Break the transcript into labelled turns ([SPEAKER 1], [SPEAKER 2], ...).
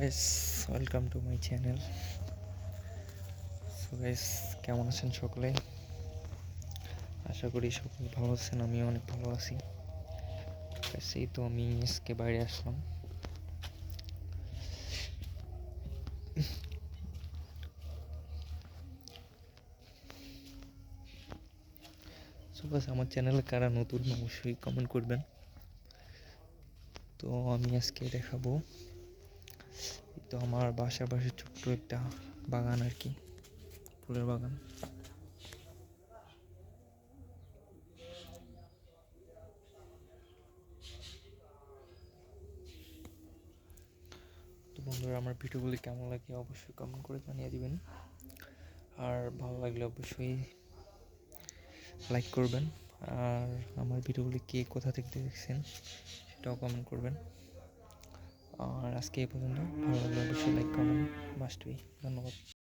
[SPEAKER 1] Guys welcome to my channel so guys কেমন আছেন সকলে? আশা করি সকলে ভালো আছেন আমি অনেক ভালো আছি। এই তো আমি আজকে বাইরে আসলাম। সো গাইস আমার চ্যানেলে কারা নতুন, অবশ্যই কমেন্ট করবেন। তো আমি আজকে দেখাবো। তো আমার বাসার পাশে ছোট্ট একটা বাগান আর কি, ফুলের বাগান। তো বন্ধুরা, আমার ভিডিওগুলি কেমন লাগে অবশ্যই কমেন্ট করে জানিয়ে দিবেন। আর ভালো লাগলে অবশ্যই লাইক করবেন। আর আমার ভিডিওগুলি কে কোথা থেকে দেখছেন সেটাও কমেন্ট করবেন। আর আজকে এই পর্যন্ত। ভালো লাগলে অবশ্যই লাইক কমেন্ট মাস্ট বি ধন্যবাদ।